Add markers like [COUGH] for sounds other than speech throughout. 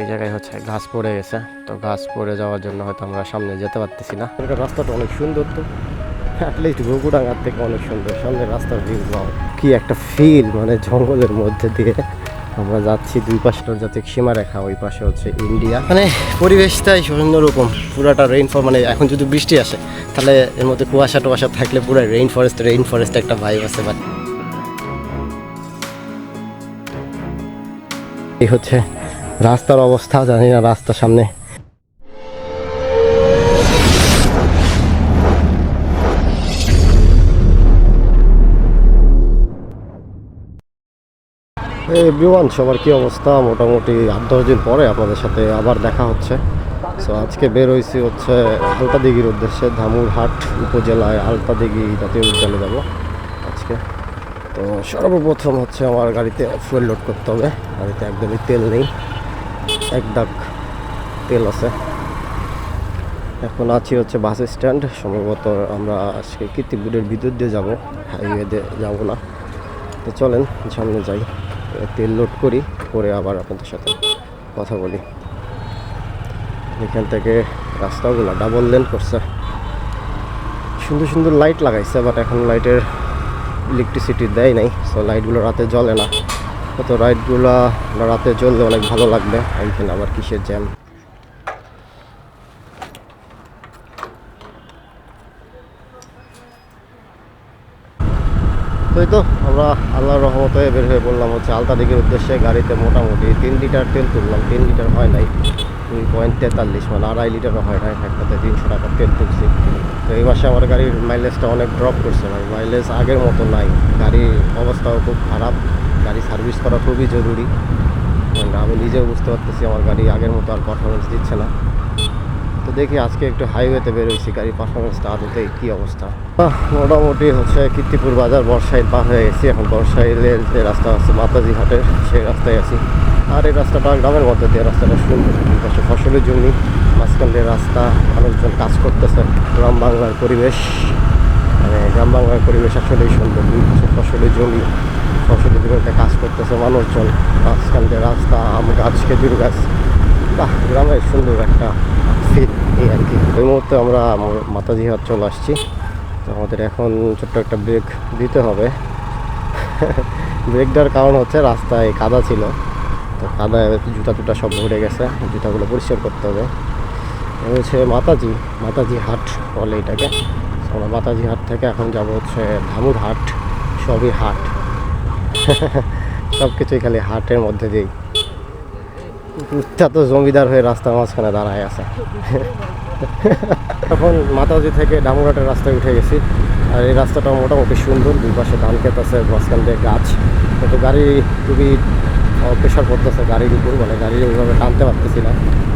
এই জায়গায় হচ্ছে গাছ পড়ে গেছে। তো গাছ পড়ে যাওয়ার জন্য হয়তো আমরা সামনে যেতে পারতেছি না। এখানকার রাস্তাটা অনেক সুন্দর তো। অ্যাটলিস্ট ঘুঘুডাঙ্গার থেকে অনেক সুন্দর। সামনে রাস্তার ভিউ পাও কি একটা ফিল মানে জঙ্গলের মধ্যে দিয়ে। আমরা যাচ্ছি দুই পাশের জাতিক সীমারেখা, ওই পাশে হচ্ছে ইন্ডিয়া। মানে পরিবেশটাই অন্যরকম পুরাটা রেইন মানে এখন যদি বৃষ্টি আসে, তাহলে এর মধ্যে কুয়াশা টুয়াশা থাকলে পুরো রেইন ফরেস্ট রেইন ফরেস্ট একটা ভাইব আছে বাট এই হচ্ছে রাস্তার অবস্থা, জানি না রাস্তার সামনে। এই বিমান, সবার কি অবস্থা? মোটামুটি আট, দশ দিন পরে আপনাদের সাথে আবার দেখা হচ্ছে। সো আজকে বের হয়েছি হচ্ছে আলতাদিঘির উদ্দেশ্যে, ধামুরহাট উপজেলায় আলতাদিঘি জাতীয় উদ্যানে যাব আজকে। তো সর্বপ্রথম হচ্ছে আমার গাড়িতে ফুয়েল লোড করতে হবে। গাড়িতে একদমই তেল নেই। এক দাগ তেল আছে। এখন আছি হচ্ছে বাস স্ট্যান্ড। সম্ভবত আমরা আজকে কীর্তিপুরের ভিতর দিয়ে যাব হাইওয়ে দিয়ে যাব না। তো চলেন, সামনে যাই। তেল লোড করি করে আবার আপনাদের সাথে কথা বলি। এখান থেকে রাস্তাগুলো ডাবল লেন করছে। সুন্দর সুন্দর লাইট লাগাইছে বাট এখন লাইটের ইলেকট্রিসিটি দেয় নাই সো লাইটগুলো রাতে জ্বলে না। তো লাইটগুলো রাতে চললে অনেক ভালো লাগবে। এইখানে আবার কিসের জ্যাম তাই তো আমরা আল্লাহর রহমতে বের হয়ে বললাম হচ্ছে আলতা দিকের উদ্দেশ্যে। গাড়িতে মোটামুটি তিন লিটার তেল তুললাম। তিন লিটার হয় নাই। দুই পয়েন্ট তেতাল্লিশ মানে আড়াই লিটারও হয় নাই। একটাতে তিনশো টাকা তেল তুলছি। তো এই মাসে আমার গাড়ির মাইলেজটা অনেক ড্রপ করছে ভাই। মাইলেজ আগের মতো নাই। গাড়ির অবস্থাও খুব খারাপ। গাড়ি সার্ভিস করা খুবই জরুরি। কারণ আমি নিজেও বুঝতে পারতেছি আমার গাড়ি আগের মতো আর পারফরমেন্স দিচ্ছে না। তো দেখি আজকে একটু হাইওয়েতে বেরোইছি, গাড়ি পারফরমেন্সটা আদতে কী অবস্থা। মোটামুটি হচ্ছে কীর্তিপুর বাজার, বর্ষাইল পার হয়ে গেছি। এখন বর্ষাইলের যে রাস্তা আছে, মাতাজি ঘাটের সেই রাস্তায় আছি। আর এই রাস্তাটা গ্রামের মধ্যে দিয়ে রাস্তাটা সুন্দর পাশে ফসলের জমি, মাঝখান রাস্তা, মানুষজন কাজ করতেছে। গ্রাম বাংলার পরিবেশ মানে গ্রাম বাংলার পরিবেশ আসলেই সুন্দর। দুই ফসলের জমি ফসলের জমিতে কাজ করতেছে মানুষজন। মাঝখান দিয়ে রাস্তা, আম গাছ খেজুর গাছ। বাহ, গ্রামের সুন্দর একটা ফিল এই আর কি। ওই মুহূর্তে আমরা মাতাজি হাট চলে আসছি। তো আমাদের এখন ছোট্ট একটা ব্রেক দিতে হবে। ব্রেক দেওয়ার কারণ হচ্ছে রাস্তায় কাদা ছিল। তো কাদায় জুতা টুটা সব ভরে গেছে। জুতাগুলো পরিষ্কার করতে হবে। হচ্ছে মাতাজি মাতাজি হাট বলে এটাকে। আমরা মাতাজি হাট থেকে এখন যাব হচ্ছে ধামুর হাট, সবই হাট। [LAUGHS] সব কিছুই খালি হাটের মধ্যে দিয়েই। তো জমিদার হয়ে রাস্তার মাঝখানে দাঁড়ায় আছে। [LAUGHS] এখন মাতাজি থেকে ডামুরাটের রাস্তায় উঠে গেছি। আর এই রাস্তাটা মোটামুটি সুন্দর, দুই পাশে ধান ক্ষেত আছে, মাঝখান দিয়ে গাছ। কিন্তু গাড়ি খুবই প্রেশার পড়তেছে, গাড়ির উপর মানে গাড়ি ওইভাবে টানতে পারতেছি না।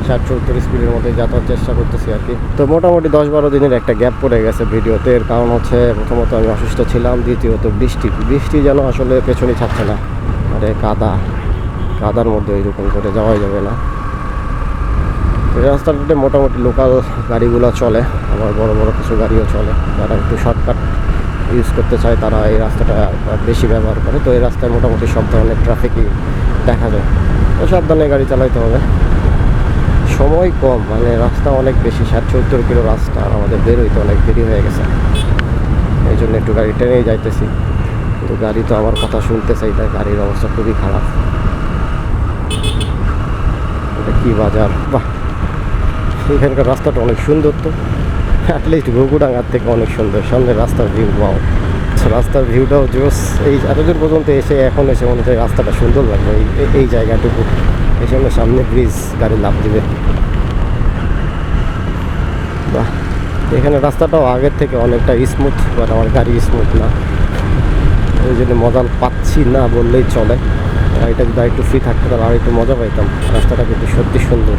ষাট সত্তর স্পিডের মধ্যে যাতায়াত চেষ্টা করতেছি আর কি। তো মোটামুটি দশ বারো দিনের একটা গ্যাপ পড়ে গেছে ভিডিওতে। এর কারণ হচ্ছে প্রথমত আমি অসুস্থ ছিলাম, দ্বিতীয়ত বৃষ্টি। বৃষ্টি যেন আসলে পেছনে ছাড়ছে না। আরে কাদা। কাদার মধ্যে এরকম করে যাওয়াই যাবে না। এই রাস্তাটাতে মোটামুটি লোকাল গাড়িগুলো চলে। আবার বড় বড় কিছু গাড়িও চলে। যারা একটু শর্টকাট ইউজ করতে চায়, তারা এই রাস্তাটা বেশি ব্যবহার করে। তো এই রাস্তায় মোটামুটি সব ধরনের ট্রাফিকই দেখা যায়। তো সাবধানে গাড়ি চালাইতে হবে। সময় কম মানে রাস্তা অনেক বেশি ষাট সত্তর কিলো রাস্তা, আর আমাদের বেরোইতে অনেক দেরি হয়ে গেছে। এই জন্য একটু গাড়ি টেনেই যাইতেছি। কিন্তু গাড়ি তো আমার কথা শুনতে চাই তাই গাড়ির অবস্থা খুবই খারাপ। এটা কি বাজার? বাহ! এখানকার রাস্তাটা অনেক সুন্দর তো। অ্যাটলিস্ট ঘুঘুডাঙ্গার থেকে অনেক সুন্দর। সামনে রাস্তার ভিউ পাও রাস্তার ভিউটাও জোস এই এতদূর পর্যন্ত এসে, এখন এসে মনে হয় রাস্তাটা সুন্দর লাগবে। এই, এই- জায়গাটুকু। এই জন্য সামনে ব্রিজ গাড়ি লাভ দিবে। বাহ এখানে রাস্তাটাও আগের থেকে অনেকটা স্মুথ বাট আমার গাড়ি স্মুথ না। ওই জন্য মজা পাচ্ছি না বললেই চলে। গাড়িটা যদি একটু ফ্রি থাকতো তাহলে আর একটু মজা পাইতাম। রাস্তাটা কিন্তু সত্যি সুন্দর।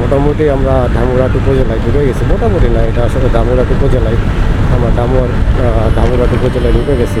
মোটামুটি আমরা ধামুরাট উপজেলায় ঢুকে গেছি। মোটামুটি না, এটা আসলে ধামুরাট উপজেলায়। আমরা ডামুয়ার ধামুরাট উপজেলায় ঢুকে গেছি।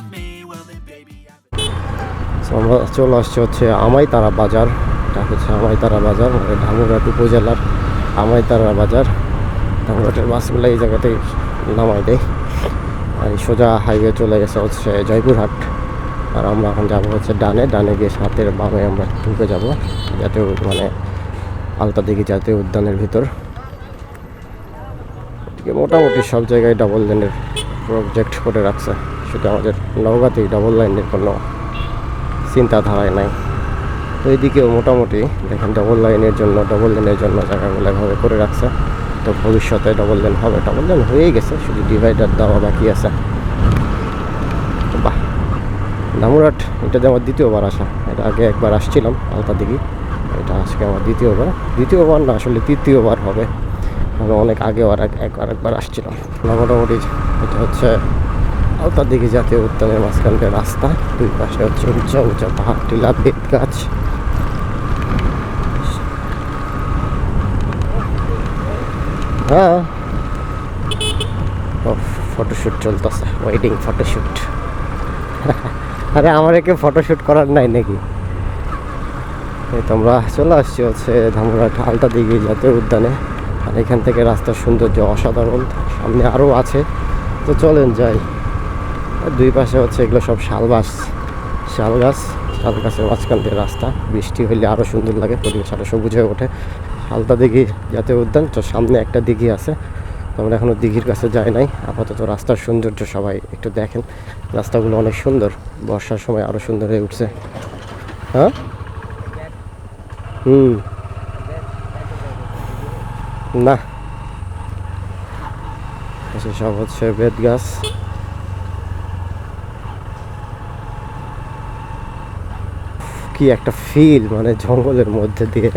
আমরা চলে আসছি হচ্ছে আমাইতারা বাজার। এটা হচ্ছে আমাইতারা বাজার মানে ধামুরহাট উপজেলার আমাইতারা বাজার। ধামুরহাটের বাসগুলো এই জায়গাতেই নামাই দেয়। আর সোজা হাইওয়ে চলে গেছে হচ্ছে জয়পুরহাট। আর আমরা এখন যাব হচ্ছে ডানে। ডানে গিয়ে সাতের বামে আমরা ঢুকে যাব জাতীয় মানে আলতা দিঘি জাতীয় উদ্যানের ভিতর। মোটামুটি সব জায়গায় ডাবল লাইনের প্রজেক্ট করে রাখছে। শুধু আমাদের নওগাঁতেই ডাবল লাইনের কোনো চিন্তাধারায় নাই। তো এইদিকেও মোটামুটি দেখেন ডবল লাইনের জন্য ডবল লেনের জন্য জায়গাগুলো এভাবে করে রাখছে। তো ভবিষ্যতে ডবল লেন হবে ডবল লেন হয়েই গেছে, শুধু ডিভাইডার দেওয়া বাকি আছে। বাহ! দামুরহাট এটা আমার দ্বিতীয়বার আসা, এটা আগে একবার আসছিলাম আলতা দিঘি। এটা আজকে আমার দ্বিতীয়বার। দ্বিতীয়বার না, আসলে তৃতীয়বার হবে। আমি অনেক আগেও আর এক এক- আরেকবার আসছিলাম। মোটামুটি এটা হচ্ছে আলতা দিঘি জাতীয় উদ্যানের মাঝখানকার রাস্তা, দুই পাশে হচ্ছে উঁচা উঁচা পাহাড় টিলা বেত গাছ। হ্যাঁ। ফটোশ্যুট চলতেছে ওয়েডিং ফটোশ্যুট আরে, আমার একে ফটোশ্যুট করার নাই নাকি? এই তোমরা চলে আসছি হচ্ছে ধামরাট আলতা দিঘি জাতীয় উদ্যানে। আর এখান থেকে রাস্তার সৌন্দর্য অসাধারণ, সামনে আরও আছে। তো চলেন যাই। দুই পাশে হচ্ছে এগুলো সব শাল গাছ শাল গাছ। শাল গাছের দিয়ে রাস্তা, বৃষ্টি হলে আরও সুন্দর লাগে, পরিবেশ আরও সবুজ হয়ে ওঠে। হালদা দিঘি জাতীয় উদ্যান, তো সামনে একটা দিঘি আছে। আমরা এখনও দিঘির কাছে যাই নাই। আপাতত রাস্তার সৌন্দর্য সবাই একটু দেখেন। রাস্তাগুলো অনেক সুন্দর, বর্ষার সময় আরও সুন্দর হয়ে উঠছে। হ্যাঁ? হুম। না। সব হচ্ছে বেত গাছ কি একটা ফিল মানে জঙ্গলের মধ্যে দিয়ে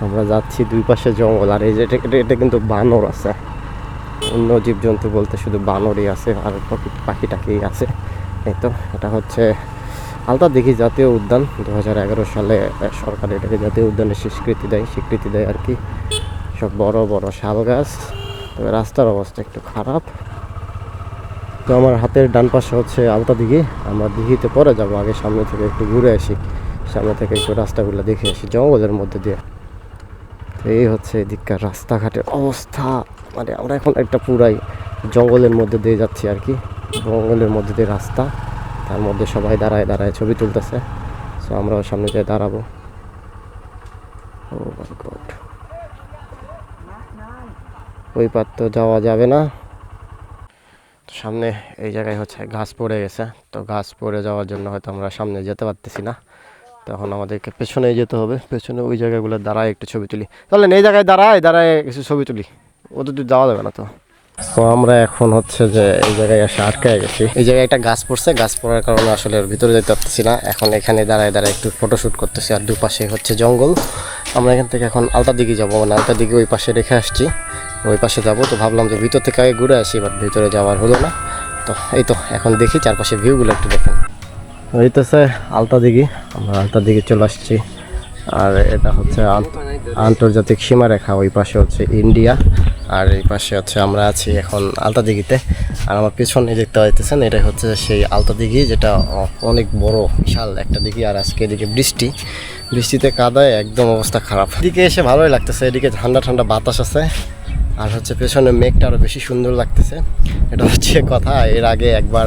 আমরা যাচ্ছি দুই পাশে জঙ্গল। আর এই যে এটা- এটা- কিন্তু বানর আছে। অন্য জীবজন্তু বলতে শুধু বানরই আছে আর পাখি পাখি টাকি আছে। এই তো, এটা হচ্ছে আলতা দেখি জাতীয় উদ্যান। দু হাজার এগারো সালে সরকার এটাকে জাতীয় উদ্যানের স্বীকৃতি দেয় স্বীকৃতি দেয় আর কি। সব বড় বড় শাল গাছ। তবে রাস্তার অবস্থা একটু খারাপ। তো আমার হাতের ডান পাশে হচ্ছে আলতা দিঘি। আমরা দিঘিতে পরে যাব, আগে সামনে থেকে একটু ঘুরে আসি। সামনে থেকে একটু রাস্তাগুলো দেখে আসি, জঙ্গলের মধ্যে দিয়ে। তো এই হচ্ছে এদিককার রাস্তাঘাটের অবস্থা। মানে আমরা এখন একটা পুরাই জঙ্গলের মধ্যে দিয়ে যাচ্ছি আর কি। জঙ্গলের মধ্যে দিয়ে রাস্তা, তার মধ্যে সবাই দাঁড়ায় দাঁড়ায় ছবি তুলতেছে। সো আমরাও সামনে যেয়ে দাঁড়াবো। ও ওই পার তো যাওয়া যাবে না। সামনে এই জায়গায় হচ্ছে গাছ পড়ে গেছে। তো গাছ পড়ে যাওয়ার জন্য হয়তো আমরা সামনে যেতে পারতেছি না। তখন আমাদেরকে পেছনে যেতে হবে। পেছনে ওই জায়গাগুলো দাঁড়ায় একটু ছবি তুলি। তাহলে এই জায়গায় দাঁড়ায় দাঁড়ায় কিছু ছবি তুলি। ওদের তো যাওয়া যাবে না তো। তো আমরা এখন হচ্ছে যে এই জায়গায় এসে আটকায় গেছি। এই জায়গায় একটা গাছ পড়ছে, গাছ পড়ার কারণে আসলে ওর ভিতরে যেতে পারতেছি না। এখন এখানে দাঁড়ায় দাঁড়ায় একটু ফটোশ্যুট করতেছি আর দুপাশে হচ্ছে জঙ্গল। আমরা এখান থেকে এখন আলতা দিঘি যাব মানে আলতা দিঘি ওই পাশে রেখে আসছি। ওই পাশে যাব তো ভাবলাম যে ভিতর থেকে আগে ঘুরে আসি বাট ভিতরে যাওয়ার হলো না। তো এই তো, এখন দেখি চারপাশে ভিউগুলো একটু দেখেন। হইতেছে আলতা দিঘি। আমরা আলতা দিঘি চলে আসছি। আর এটা হচ্ছে আন্তর্জাতিক সীমারেখা, ওই পাশে হচ্ছে ইন্ডিয়া, আর এই পাশে হচ্ছে আমরা আছি এখন আলতা দিঘিতে। আর আমার পিছনে দেখতে পাইতেছেন এটা হচ্ছে সেই আলতা দিঘি, যেটা অনেক বড়, বিশাল একটা দিঘি। আর আজকে এদিকে বৃষ্টি। বৃষ্টিতে কাদায় একদম অবস্থা খারাপ। এদিকে এসে ভালোই লাগতেছে, এদিকে ঠান্ডা ঠান্ডা বাতাস আছে। আর হচ্ছে পেছনে মেঘটা আরও বেশি সুন্দর লাগতেছে। এটা হচ্ছে কথা, এর আগে একবার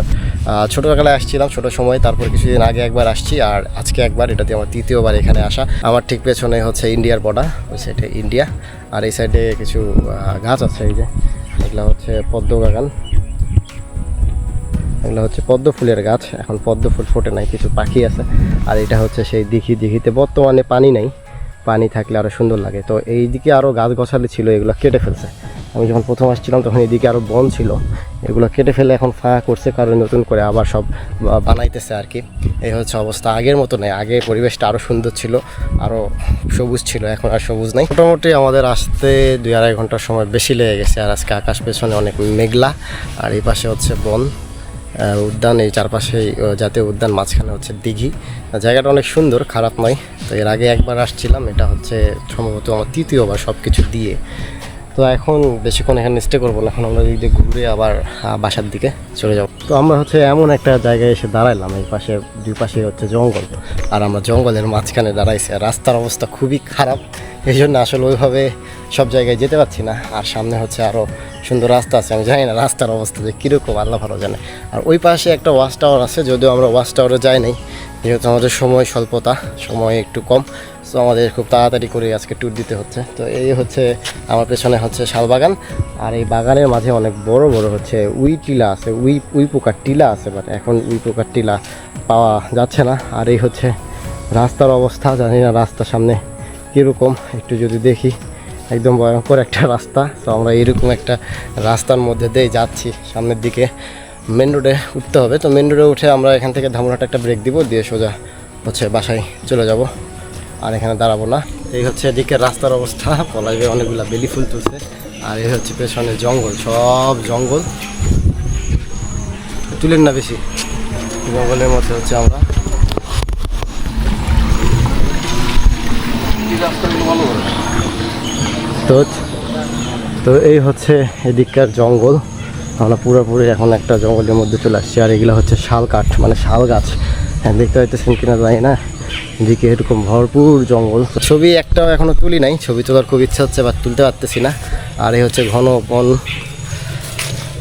ছোটবেলায় আসছিলাম ছোট সময়, তারপর কিছুদিন আগে একবার আসছি, আর আজকে একবার এটাতে আমার তৃতীয়বার এখানে আসা। আমার ঠিক পেছনে হচ্ছে ইন্ডিয়ার বর্ডার ওই সাইডে ইন্ডিয়া, আর এই সাইডে কিছু গাছ আছে এই যে, এগুলো হচ্ছে পদ্ম বাগান। এগুলো হচ্ছে পদ্ম ফুলের গাছ, এখন পদ্ম ফুল ফোটে নাই, কিছু পাখি আছে, আর এটা হচ্ছে সেই দিঘি দিঘিতে, বর্তমানে পানি নেই। পানি থাকলে আরও সুন্দর লাগে। তো এই দিকে আরও গাছ গছালি ছিল, এগুলো কেটে ফেলছে। আমি যখন প্রথম আসছিলাম, তখন এদিকে আরও বন ছিল। এগুলো কেটে ফেলে এখন ফাঁকা করছে, কারণ নতুন করে আবার সব বানাইতেছে আর কি। এই হচ্ছে অবস্থা। আগের মতো নেই। আগে পরিবেশটা আরও সুন্দর ছিল আরও সবুজ ছিল, এখন আর সবুজ নেই। মোটামুটি আমাদের আসতে দুই আড়াই ঘণ্টার সময় বেশি লেগে গেছে, আর আজকে আকাশ পেছনে অনেক মেঘলা, আর এই পাশে হচ্ছে বন। উদ্যান, এই চারপাশে জাতীয় উদ্যান, মাঝখানে হচ্ছে দিঘি। জায়গাটা অনেক সুন্দর খারাপ নয় তো এর আগে একবার আসছিলাম, এটা হচ্ছে সম্ভবত আমার তৃতীয়বার সব কিছু দিয়ে। তো এখন বেশিক্ষণ এখানে স্টে করব না, এখন আমরা দিক ঘুরে আবার বাসার দিকে চলে যাব। তো আমরা হচ্ছে এমন একটা জায়গায় এসে দাঁড়াইলাম, এই পাশে, দুই পাশে হচ্ছে জঙ্গল। আর আমরা জঙ্গলের মাঝখানে দাঁড়াইছি রাস্তার অবস্থা খুবই খারাপ। এই জন্য আসলে ওইভাবে সব জায়গায় যেতে পারছি না, আর সামনে হচ্ছে আরও সুন্দর রাস্তা আছে, আমি জানি না রাস্তার অবস্থা যে কীরকম, আল্লাহ ভালো জানে। আর ওই পাশে একটা ওয়াচ টাওয়ার আছে, যদিও আমরা ওয়াচ টাওয়ারে যাই নাই, যেহেতু আমাদের সময় স্বল্পতা, সময় একটু কম সো আমাদের খুব তাড়াতাড়ি করে আজকে ট্যুর দিতে হচ্ছে। তো এই হচ্ছে আমার পেছনে হচ্ছে শালবাগান আর এই বাগানের মাঝে অনেক বড় বড় হচ্ছে উই টিলা আছে, উই উই পোকার টিলা আছে বাট এখন উই পোকার টিলা পাওয়া যাচ্ছে না। আর এই হচ্ছে রাস্তার অবস্থা, জানি না রাস্তার সামনে কীরকম, একটু যদি দেখি। একদম ভয়ঙ্কর একটা রাস্তা। তো আমরা এরকম একটা রাস্তার মধ্যে দিয়ে যাচ্ছি সামনের দিকে। মেন রোডে উঠতে হবে। তো মেন রোডে উঠে আমরা এখান থেকে ধামরাটা একটা ব্রেক দিব, দিয়ে সোজা হচ্ছে বাসায় চলে যাব। আর এখানে দাঁড়াবো না। এই হচ্ছে এদিকে রাস্তার অবস্থা। পলাইবে অনেকগুলা বেলি ফুল তুলছে। আর এই হচ্ছে পেছনে জঙ্গল, সব জঙ্গল। তুলেন না বেশি। জঙ্গলের মধ্যে হচ্ছে আমরা। তো তো এই হচ্ছে এদিককার জঙ্গল। আমরা পুরোপুরি এখন একটা জঙ্গলের মধ্যে চলে আসছি, আর এগুলো হচ্ছে শাল কাঠ মানে শাল গাছ। হ্যাঁ দেখতে পাইতেছেন কিনা যায় না। এদিকে এরকম ভরপুর জঙ্গল। ছবি একটাও এখনও তুলি নাই, ছবি তোলার খুব ইচ্ছা হচ্ছে বা তুলতে পারতেছি না। আর এই হচ্ছে ঘন বন।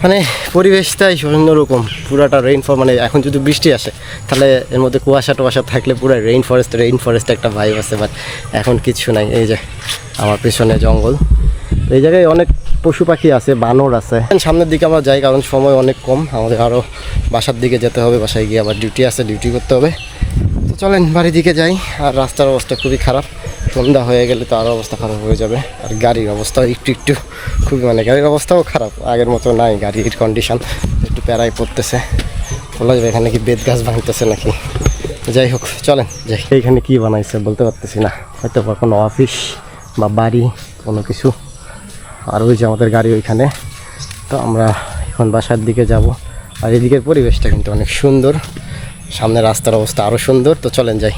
মানে পরিবেশটাই অন্যরকম। পুরাটা রেইন ফর মানে এখন যদি বৃষ্টি আসে, তাহলে এর মধ্যে কুয়াশা টুয়াশা থাকলে পুরো রেইন ফরেস্ট রেইন ফরেস্ট একটা ভাইব আছে বাট এখন কিচ্ছু নাই। এই যে আমার পেছনে জঙ্গল। এই জায়গায় অনেক পশু পাখি আছে, বানর আছে। সামনের দিকে আমরা যাই, কারণ সময় অনেক কম। আমাদের আরও বাসার দিকে যেতে হবে, বাসায় গিয়ে আবার ডিউটি আছে ডিউটি করতে হবে। তো চলেন বাড়ির দিকে যাই, আর রাস্তার অবস্থা খুবই খারাপ। সন্ধ্যা হয়ে গেলে তো আরও অবস্থা খারাপ হয়ে যাবে। আর গাড়ির অবস্থাও একটু একটু খুবই মানে গাড়ির অবস্থাও খারাপ। আগের মতো নাই গাড়ির কন্ডিশন একটু প্যারাই পড়তেছে। বলা যাবে এখানে কি বেদ গাছ ভাঙতেছে নাকি? যাই হোক, চলেন যাই। এইখানে কি বানাইছে বলতে পারতেছি না। হয়তো বা কোনো অফিস বা বাড়ি, কোনো কিছু। আর ওই যে আমাদের গাড়ি ওইখানে। তো আমরা এখন বাসার দিকে যাব। আর এদিকের পরিবেশটা কিন্তু অনেক সুন্দর। সামনে রাস্তার অবস্থা আরও সুন্দর। তো চলেন যাই।